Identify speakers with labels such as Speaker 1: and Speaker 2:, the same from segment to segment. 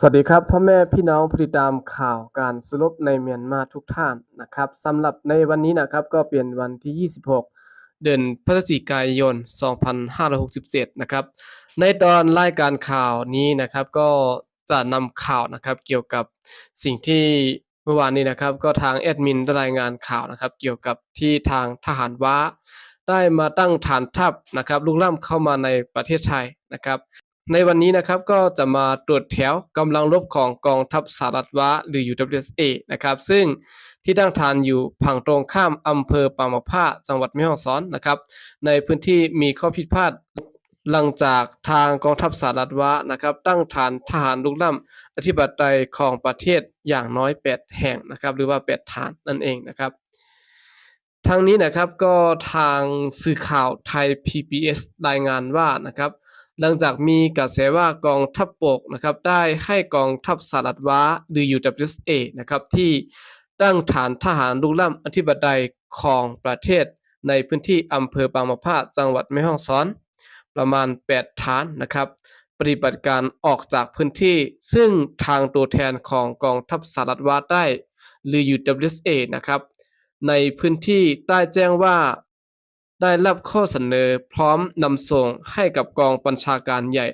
Speaker 1: สวัสดีครับพ่อแม่พี่น้องผู้ติดตามข่าวการสรุปในเมียนมาทุกท่านนะครับสำหรับในวันนี้นะครับก็เป็นวันที่ 26 เดือนพฤศจิกายน 2567 นะครับ ในตอนรายการข่าวนี้นะครับ ก็จะนำข่าวนะครับ เกี่ยวกับสิ่งที่เมื่อวานนี้นะครับ ก็ทางแอดมินรายงานข่าวนะครับ เกี่ยวกับที่ทางทหารว้าได้มาตั้งฐานทัพนะครับลุกล้ำเข้ามาในประเทศไทยนะครับ ในวันนี้นะครับก็จะมาตรวจแถวกำลังรบของกองทัพสหรัฐวะหรือ UWSA นะครับ ซึ่งที่ตั้งฐานอยู่ผังตรงข้ามอำเภอปางมะผ้าจังหวัดแม่ฮ่องสอนนะครับ ในพื้นที่มีข้อผิดพลาดหลังจากทางกองทัพสหรัฐวะนะครับ ตั้งฐานทหารลุกล้ำอธิปไตยของประเทศอย่างน้อย 8 แห่งนะครับ หรือว่า 8 ฐานนั่นเองนะครับทางนี้นะครับก็ทางสื่อข่าวไทย PBS รายงานว่านะครับ หลังจากมีกระแสว่ากองทัพบกนะครับได้ให้กองทัพสหรัฐว้าหรือ UWSA นะครับที่ตั้งฐานทหารลุกล้ำอธิปไตยของประเทศ ในพื้นที่อำเภอบางมะพร้าจังหวัดแม่ฮ่องสอน ประมาณ 8 ฐานนะครับปฏิบัติการออกจากพื้นที่ซึ่งทางตัวแทนของกองทัพสหรัฐวาได้ หรือ UWSA นะครับ ในพื้นที่ได้แจ้งว่า ได้รับข้อเสนอพร้อมนำส่งให้กับกองบัญชาการใหญ่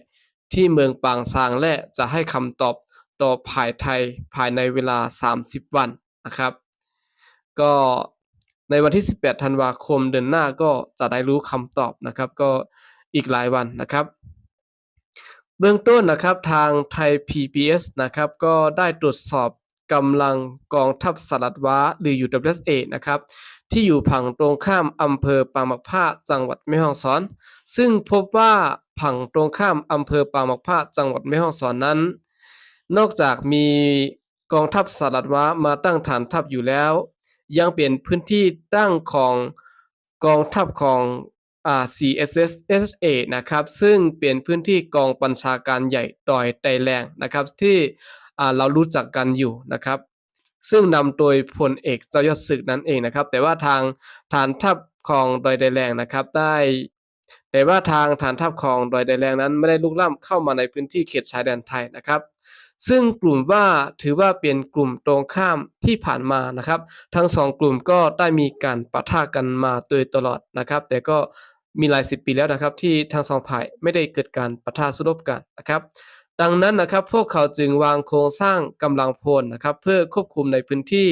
Speaker 1: ที่เมืองปางซางและจะให้คำตอบต่อภายไทยภายในเวลา 30 วันนะครับ ก็ในวันที่ 18 ธันวาคมเดือนหน้าก็จะได้รู้คำตอบนะครับ ก็อีกหลายวันนะครับ เบื้องต้นนะครับทางไทย PBS นะครับ ก็ได้ตรวจสอบ กำลังกองทัพสหรัฐว้าหรือ UWSA นะครับ ที่อยู่ผังตรงข้ามอำเภอปางมักผ้าจังหวัดแม่ฮ่องสอน ซึ่งพบว่าผังตรงข้ามอำเภอปางมักผ้าจังหวัดแม่ฮ่องสอนนั้น นอกจากมีกองทัพสหรัฐว้ามาตั้งฐานทัพอยู่แล้ว ยังเป็นพื้นที่ตั้งของกองทัพของอ่า CSSA นะครับ ซึ่งเป็นพื้นที่กองบัญชาการใหญ่ดอยไตแรงนะครับที่ เรารู้จักกันอยู่นะครับ ซึ่งนำโดยพลเอกเจ้ายอดศึกนั่นเองนะครับ แต่ว่าทางฐานทัพของดอยไตแรงนะครับได้แต่ว่าทางฐานทัพของดอยไตแรงนั้นไม่ได้ลุกล้ำเข้ามาในพื้นที่เขตชายแดนไทยนะครับ ซึ่งกลุ่มว่าถือว่าเป็นกลุ่มตรงข้ามที่ผ่านมานะครับ ทั้งสองกลุ่มก็ได้มีการปะทะกันมาโดยตลอดนะครับ แต่ก็มีหลายสิบปีแล้วนะครับที่ทั้งสองฝ่ายไม่ได้เกิดการปะทะสู้รบกันนะครับ ดังนั้นนะครับพวกเขาจึงวางโครงสร้างกำลังพลนะครับเพื่อควบคุมในพื้นที่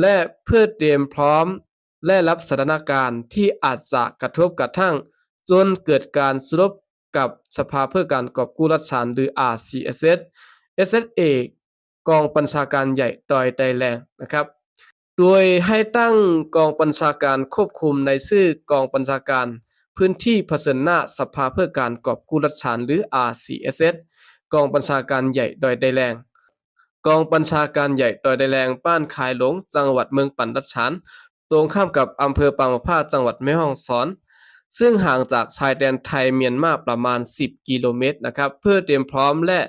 Speaker 1: และเพื่อเตรียมพร้อม และรับสถานการณ์ที่อาจจะกระทบกระทั่ง จนเกิดการสู้รบกับสภาเพื่อการกอบกู้รัฐฉานหรือ RCSS SSA กองบัญชาการใหญ่ดอยไตแรงนะครับ โดยให้ตั้งกองบัญชาการควบคุมในชื่อกองบัญชาการ พื้นที่เผชิญหน้าสภาเพื่อการกอบกู้รัฐฉานหรือ RCSS กองบัญชาการใหญ่ดอยไตแรงกองบัญชาการใหญ่ดอยไตแรงบ้านคายหลงจังหวัดเมืองปันรัชานตรงข้ามกับอำเภอปางมะพร้าจังหวัดแม่ฮ่องสอน ซึ่งห่างจากชายแดนไทยเมียนมาประมาณ 10 กิโลเมตรนะครับเพื่อเตรียมพร้อมและ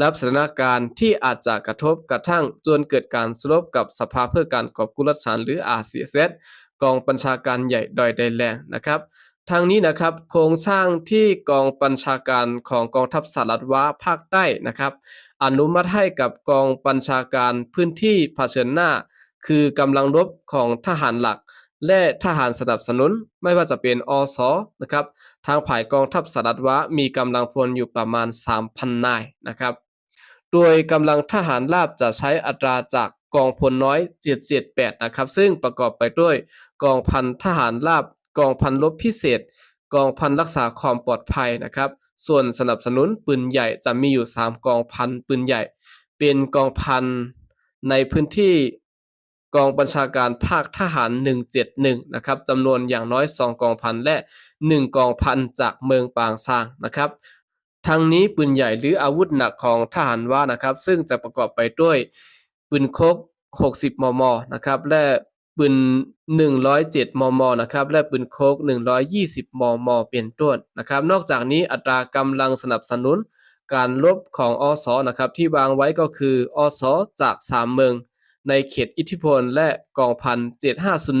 Speaker 1: รับสถานการณ์ที่อาจจะกระทบกระทั่งจนเกิดการสลบกับสภาเพื่อการกอบกู้รัฐฉานหรือ RCSS กองบัญชาการใหญ่ดอยไตแรงนะครับ ทางนี้นะครับโครงสร้างที่กองบัญชาการของกองทัพสหรัฐว้าภาคใต้นะครับ อนุมัติให้กับกองบัญชาการพื้นที่เผชิญหน้า คือกำลังรบของทหารหลัก และทหารสนับสนุน ไม่ว่าจะเป็นอสนะครับ ทางฝ่ายกองทัพสหรัฐว้ามีกำลังพลอยู่ประมาณ 3,000 นายนะครับ โดยกำลังทหารราบจะใช้อัตราจากกองพลน้อย 778 นะครับ ซึ่งประกอบไปด้วยกองพันทหารราบ กองพันรบพิเศษ กองพันรักษาความปลอดภัยนะครับ ส่วนสนับสนุนปืนใหญ่จะมีอยู่ 3 กองพันปืนใหญ่ เป็นกองพันในพื้นที่กองบัญชาการภาคทหาร 171 นะครับจำนวนอย่างน้อย 2 กองพันและ 1 กองพันจากเมืองปางซางนะครับทั้งนี้ปืนใหญ่หรืออาวุธหนักของทหารว่านะครับ ซึ่งจะประกอบไปด้วยปืนคก 60 มม นะครับ และ ปืน 107 มม นะครับ และปืนโคก 120 มม เป็นต้นนะครับ นอกจากนี้อัตรากำลังสนับสนุนการลบของอสนะครับที่วางไว้ก็คืออสจาก 3 เมือง ในเขตอิทธิพลและกองพัน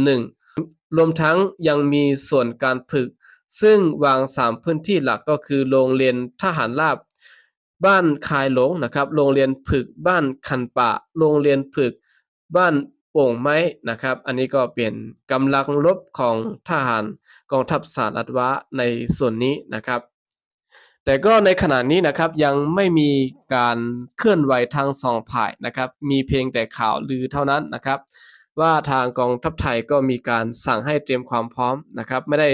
Speaker 1: 7501 รวมทั้งยังมีส่วนการฝึก ซึ่งวาง 3 พื้นที่หลักก็คือโรงเรียนทหารราบ บ้านคายหลงนะครับ โรงเรียนผึกบ้านคันปะโรงเรียนผึกบ้าน โป่งไม้นะครับ อันนี้ก็เป็นกำลังรบของทหารกองทัพสหรัฐวะในส่วนนี้นะครับ แต่ก็ในขณะนี้นะครับยังไม่มีการเคลื่อนไหวทางสองฝ่ายนะครับ มีเพียงแต่ข่าวลือเท่านั้นนะครับ ว่าทางกองทัพไทยก็มีการสั่งให้เตรียมความพร้อมนะครับ ไม่ได้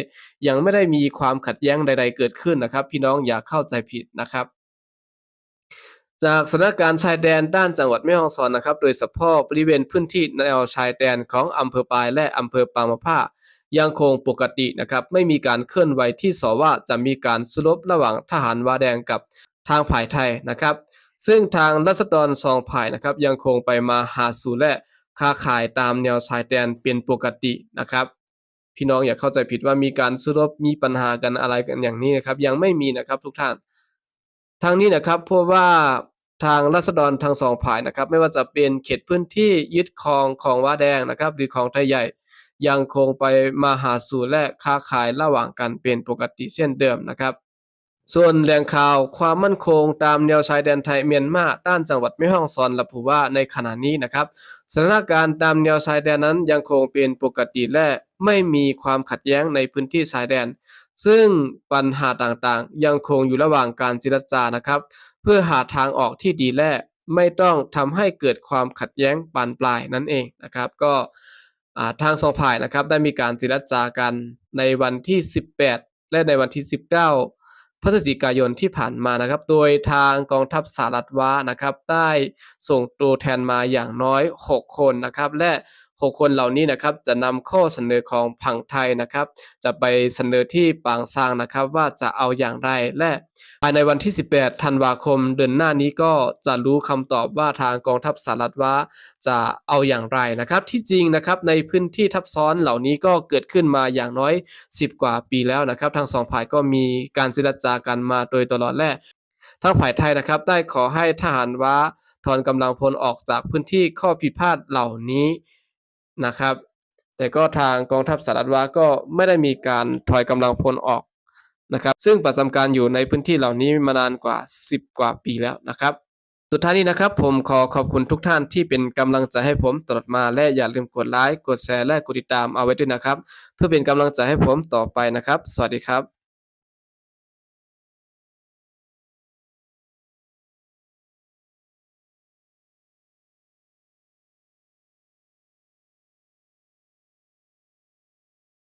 Speaker 1: ยังไม่ได้มีความขัดแย้งใด ๆ เกิดขึ้นนะครับ พี่น้องอย่าเข้าใจผิดนะครับ จากสถานการณ์ชายแดนด้านจังหวัดแม่ฮ่องสอนนะครับ โดยเฉพาะบริเวณพื้นที่แนวชายแดนของอำเภอปายและอำเภอปางมะผ้ายังคงปกตินะครับ ไม่มีการเคลื่อนไหวที่สอว่าจะมีการสลบระหว่างทหารวาแดงกับทางฝ่ายไทยนะครับ ซึ่งทางรัษฎรสองฝ่ายนะครับ ยังคงไปมาหาสู่และค้าขายตามแนวชายแดนเป็นปกตินะครับ พี่น้องอย่าเข้าใจผิดว่ามีการสู้รบมีปัญหากันอะไรกันอย่างนี้นะครับ ยังไม่มีนะครับทุกท่าน ทางนี้นะครับเพราะว่าทางรัษฎรทั้งสองฝ่ายนะครับ ไม่ว่าจะเป็นเขตพื้นที่ยึดครองของว้าแดงนะครับ หรือของไทยใหญ่ ยังคงไปมาหาสู่และค้าขายระหว่างกันเป็นปกติเช่นเดิมนะครับ ส่วนแหล่งข่าวความมั่นคงตามแนวชายแดนไทยเมียนมาด้านจังหวัดแม่ฮ่องสอนระบุว่าในขณะนี้นะครับสถานการณ์ตามแนวชายแดนนั้นยังคงเป็นปกติและไม่มีความขัดแย้งในพื้นที่ชายแดน ซึ่งปัญหาต่างๆ ยังคงอยู่ระหว่างการเจรจานะครับ เพื่อหาทางออกที่ดีและไม่ต้องทำให้เกิดความขัดแย้งบานปลายนั่นเองนะครับ ก็ทางสองฝ่ายนะครับได้มีการเจรจากันในวันที่ 18 และในวันที่ 19 พฤศจิกายนที่ผ่านมานะครับ โดยทางกองทัพสหรัฐวานะครับ ได้ส่งตัวแทนมาอย่างน้อย 6 คนนะครับ และ 6 คนเหล่านี้นะครับจะนำข้อเสนอของผังไทยนะครับ จะไปเสนอที่ปางซางนะครับ ว่าจะเอาอย่างไรและภายในวันที่ 18 ธันวาคมเดือนหน้านี้ก็จะรู้คำตอบว่าทางกองทัพสหรัฐว่าจะเอาอย่างไรนะครับ ที่จริงนะครับในพื้นที่ทับซ้อนเหล่านี้ก็เกิดขึ้นมาอย่างน้อย 10 กว่าปีแล้วนะครับ ทางสองฝ่ายก็มีการเจรจากันมาโดยตลอดและทางฝ่ายไทยนะครับ ได้ขอให้ทหารว้าถอนกำลังพลออกจากพื้นที่ข้อผิดพลาดเหล่านี้ นะครับ แต่ก็ทางกองทัพสหรัฐวาก็ไม่ได้มีการถอยกำลังพลออกนะครับ ซึ่งประจำการอยู่ในพื้นที่เหล่านี้มานานกว่า 10 กว่าปีแล้วนะครับ สุดท้ายนี้นะครับ ผมขอขอบคุณทุกท่านที่เป็นกำลังใจให้ผมตลอดมาและอย่าลืมกดไลค์กดแชร์และกดติดตามเอาไว้ด้วยนะครับ เพื่อเป็นกำลังใจให้ผมต่อไปนะครับ สวัสดีครับ